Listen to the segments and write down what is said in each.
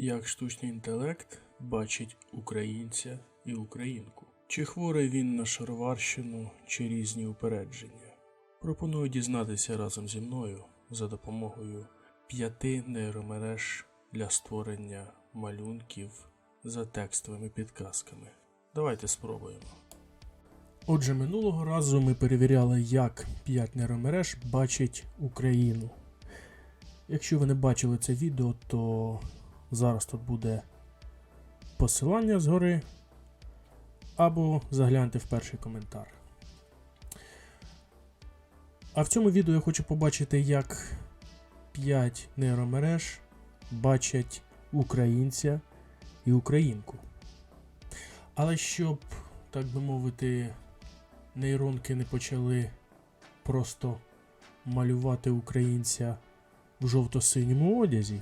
Як штучний інтелект бачить українця і українку? Чи хворий він на шароварщину чи різні упередження? Пропоную дізнатися разом зі мною за допомогою п'яти нейромереж для створення малюнків за текстовими підказками. Давайте спробуємо. Отже, минулого разу ми перевіряли, як 5 нейромереж бачить Україну. Якщо ви не бачили це відео, то зараз тут буде посилання згори, або загляньте в перший коментар. А в цьому відео я хочу побачити, як 5 нейромереж бачать українця і українку. Але щоб, так би мовити, нейронки не почали просто малювати українця в жовто-синьому одязі,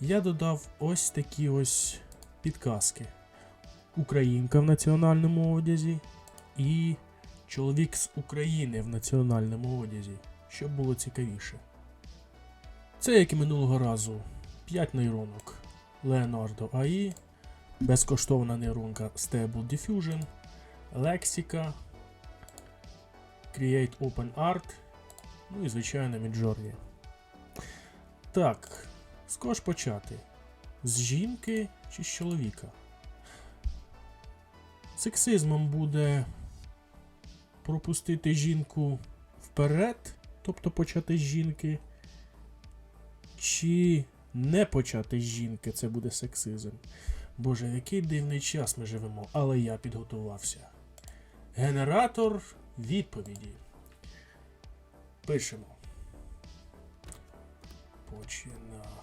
я додав ось такі ось підказки: Українка в національному одязі і чоловік з України в національному одязі, щоб було цікавіше. Це, як і минулого разу, 5 нейронок Leonardo AI, безкоштовна нейронка Stable Diffusion, Lexica, Create Open Art, ну і звичайно Midjourney. Так, з кого ж почати? З жінки чи з чоловіка? Сексизмом буде пропустити жінку вперед, тобто почати з жінки. Чи не почати з жінки, це буде сексизм. Боже, який дивний час ми живемо, але я підготувався. Генератор відповіді. Пишемо. Починаємо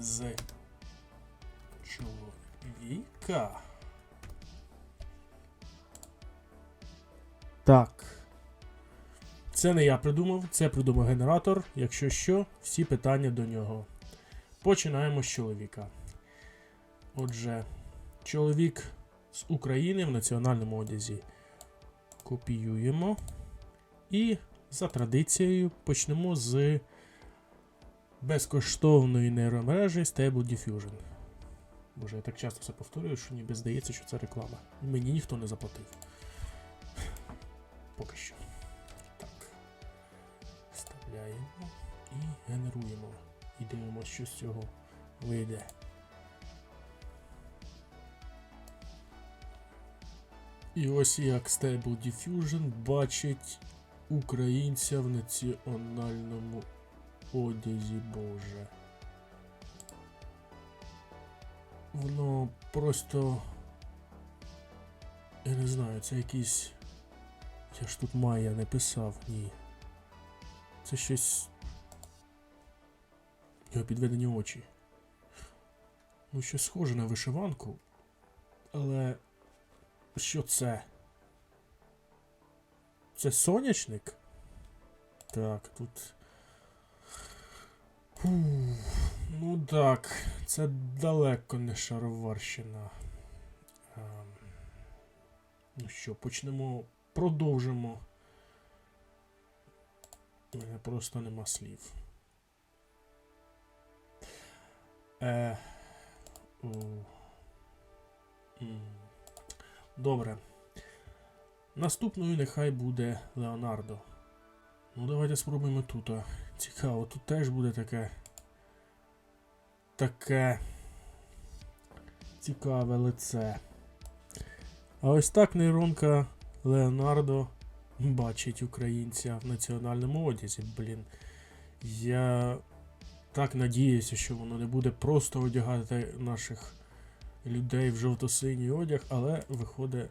з чоловіка. Так. Це не я придумав, це придумав генератор. Якщо що, всі питання до нього. Починаємо з чоловіка. Отже, чоловік з України в національному одязі. Копіюємо. І за традицією почнемо з безкоштовної нейромережі Stable Diffusion. Боже, я так часто це повторюю, що ніби здається, що це реклама. Мені ніхто не заплатив. Поки що. Так. Вставляємо і генеруємо. І дивимося, що з цього вийде. І ось як Stable Diffusion бачить українця в національному одязі Боже. Воно просто. Я не знаю, це якийсь. Я ж тут Майя не писав, ні. Це щось. Його підведені очі. Ну, щось схоже на вишиванку. Але. Що це? Це сонячник? Так, тут. Фух, ну так, це далеко не шароварщина. Ем, ну що, почнемо. Продовжимо. У мене просто нема слів. Е, у. Добре. Наступною нехай буде Леонардо. Ну, давайте спробуємо тут. Цікаво, тут теж буде таке. Таке. Цікаве лице. А ось так нейронка Леонардо бачить українця в національному одязі. Блін. Я так надіюся, що воно не буде просто одягати наших людей в жовто-синій одяг, але виходить,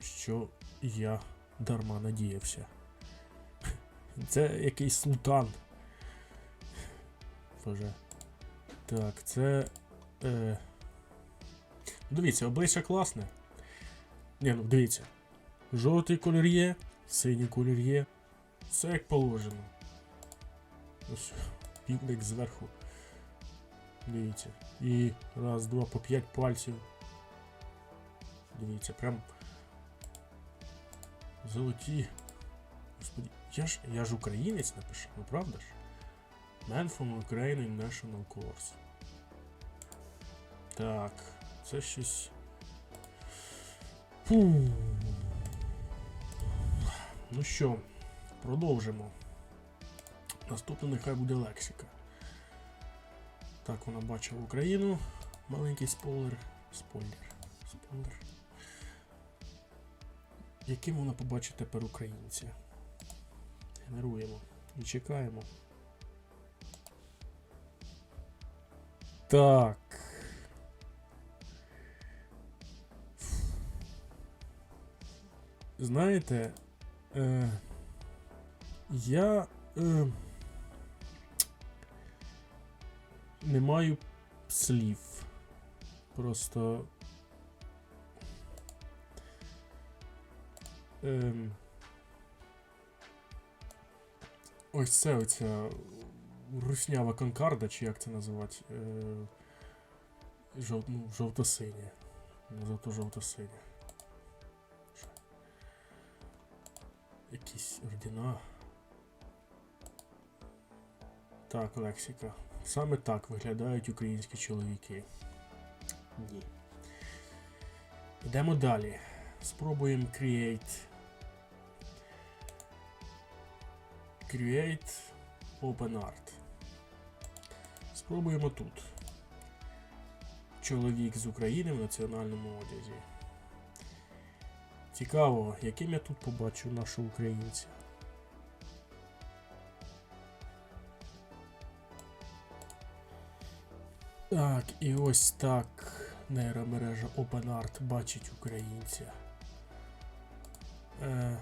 що я дарма надіявся. Це якийсь султан. Боже. Так, це. Е... Дивіться, обличчя класне. Ні, ну дивіться. Жовтий колір є, синій колір є. Все як положено. Ось півник зверху. Дивіться. І раз, два, по п'ять пальців. Дивіться, прям. Золоті. Господи, я ж, я ж українець напишу, ну правда ж? Man from Ukraine in National Course. Так, це щось. Фу. Ну що, продовжимо. Наступне нехай буде лексика. Так, вона бачила Україну. Маленький спойлер. Спойлер. Спойлер. Яким вона побачить тепер українця? Генеруємо і чекаємо. Так. Знаєте, е, я е, не маю слів. Просто. Ем, ось це оця руснява конкарда, чи як це називати? Е, жов, ну, жовто-синє. Жовто-жовто-синє. Якісь ордена. Так, лексика. Саме так виглядають українські чоловіки. Ні. Йдемо далі. Спробуємо create. Create Open Art. Спробуємо тут. Чоловік з України в національному одязі. Цікаво, яким я тут побачу нашого українця. Так, і ось так нейромережа OpenArt бачить українця. Е,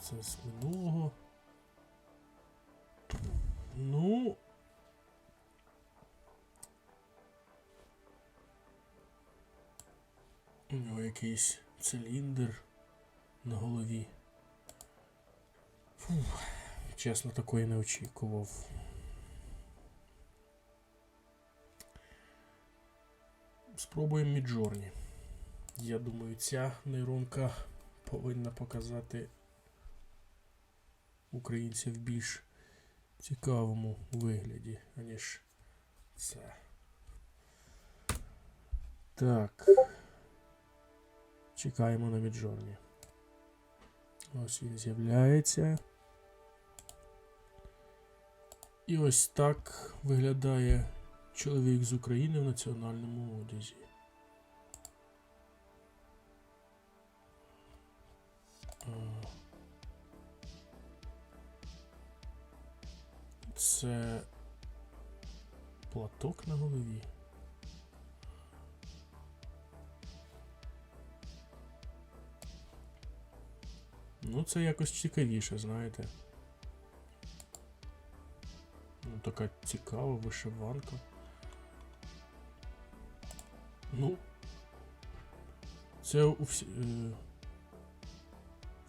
це, з- минулого. Ну. У нього якийсь циліндр на голові. Фух, чесно, такої не очікував. Спробуємо Міджорні. Я думаю, ця нейронка повинна показати українця в більш цікавому вигляді, аніж це. Так. Чекаємо на Міджорні. Ось він з'являється. І ось так виглядає чоловік з України в національному одязі. А. Це платок на голові. Ну, це якось цікавіше, знаєте. Ну, така цікава вишиванка. Ну. Це у всі, е,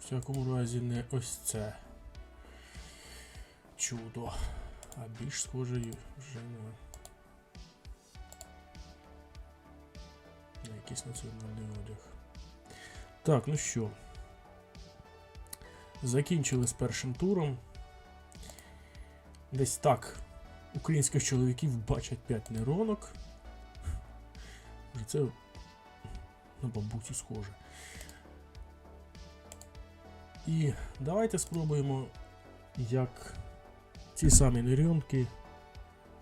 всякому разі не ось це чудо. А більш схоже й вже на. На якийсь національний одяг. Так, ну що. Закінчили з першим туром. Десь так українських чоловіків бачать 5 нейронок. Це на бабусю схоже. І давайте спробуємо, як ці самі нейронки,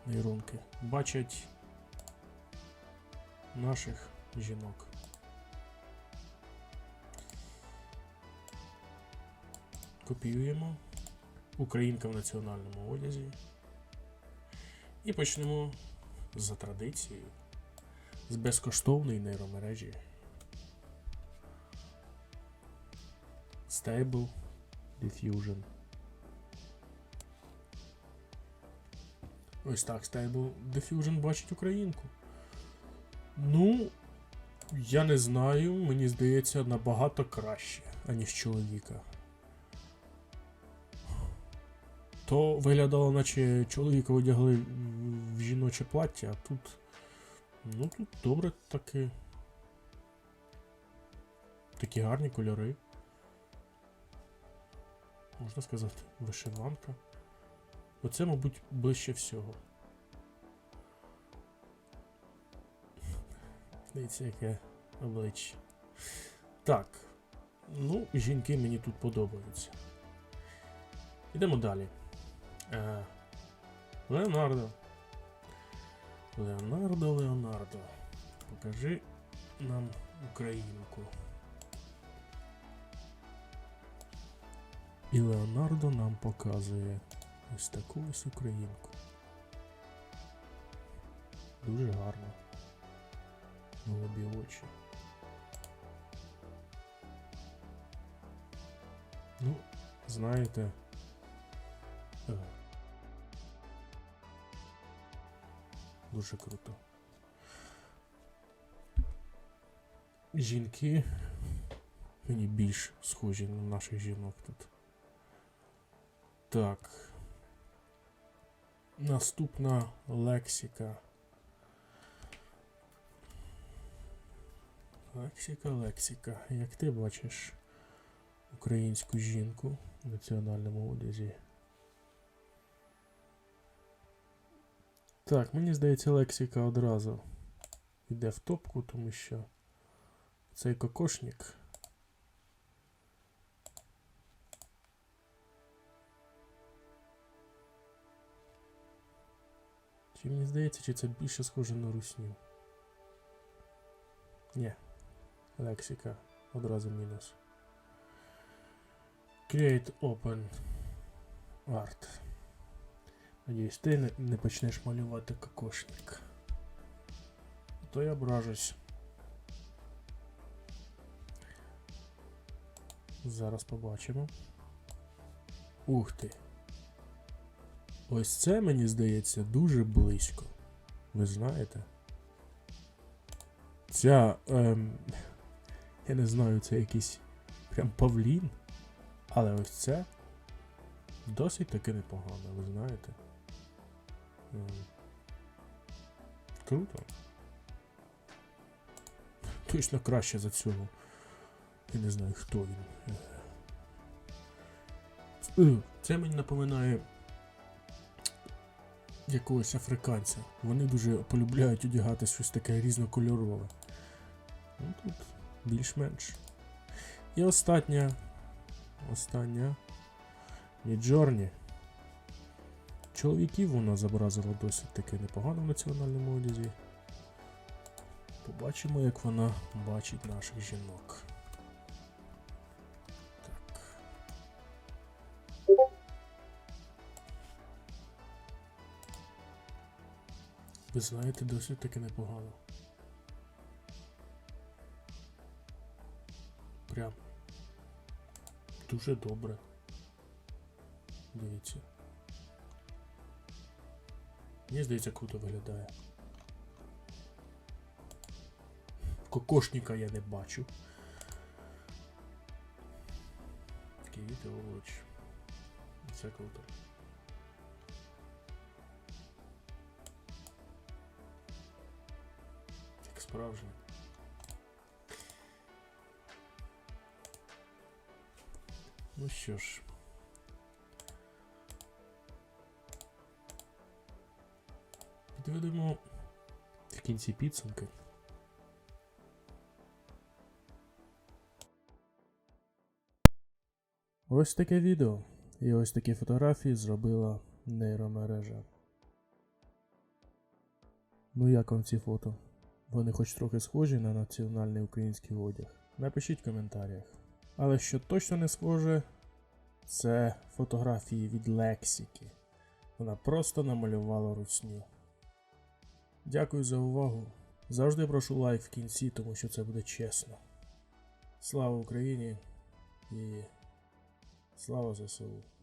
нейронки бачать наших жінок. Копіюємо. Українка в національному одязі. І почнемо за традицією з безкоштовної нейромережі. Stable Diffusion. Ось так Stable Diffusion бачить українку. Ну, я не знаю, мені здається, набагато краще, аніж чоловіка. То виглядало, наче чоловіка одягли в жіноче плаття, а тут. Ну тут добре таки. Такі гарні кольори. Можна сказати, вишиванка. Оце, мабуть, ближче всього. Дивіться, яке обличчя. Так. Ну, жінки мені тут подобаються. Ідемо далі. Е, Леонардо. Леонардо, Леонардо. Покажи нам українку. І Леонардо нам показує ось таку ось українку. Дуже гарно. Голубі очі. Ну, знаєте. е, Дуже круто. Жінки мені більш схожі на наших жінок тут. Так. Наступна лексика. Лексика, лексика. Як ти бачиш українську жінку в національному одязі? Так, мені здається, лексика одразу йде в топку, тому що цей кокошник. Чи мені здається, чи це більше схоже на русню? Ні. Лексика. Одразу мінус. Create Open Art. Надіюсь, ти не почнеш малювати кокошник. То я ображусь. Зараз побачимо. Ух ти. Ось це, мені здається, дуже близько. Ви знаєте? Ця. Ем, я не знаю, це якийсь прям павлін. Але ось це досить таки непогано, ви знаєте. Ем, Круто. Точно краще за цього. Я не знаю, хто він. Е, Це мені напоминає якогось африканця. Вони дуже полюбляють одягати щось таке різнокольорове. Ну тут більш-менш. І остання. Остання. Міджорні. Чоловіків вона зобразила досить таки непогано в національному одязі. Побачимо, як вона бачить наших жінок. Ви знаєте, досить таки непогано. Прям дуже добре. Дивіться. Мені здається, круто виглядає. Кокошника я не бачу. Киїти овоч. Це круто. Справжнє. Ну що ж. Підведемо в кінці підсумки. Ось таке відео і ось такі фотографії зробила нейромережа. Ну як вам ці фото? Вони хоч трохи схожі на національний український одяг. Напишіть в коментарях. Але що точно не схоже, це фотографії від лексики. Вона просто намалювала русню. Дякую за увагу. Завжди прошу лайк в кінці, тому що це буде чесно. Слава Україні і слава ЗСУ!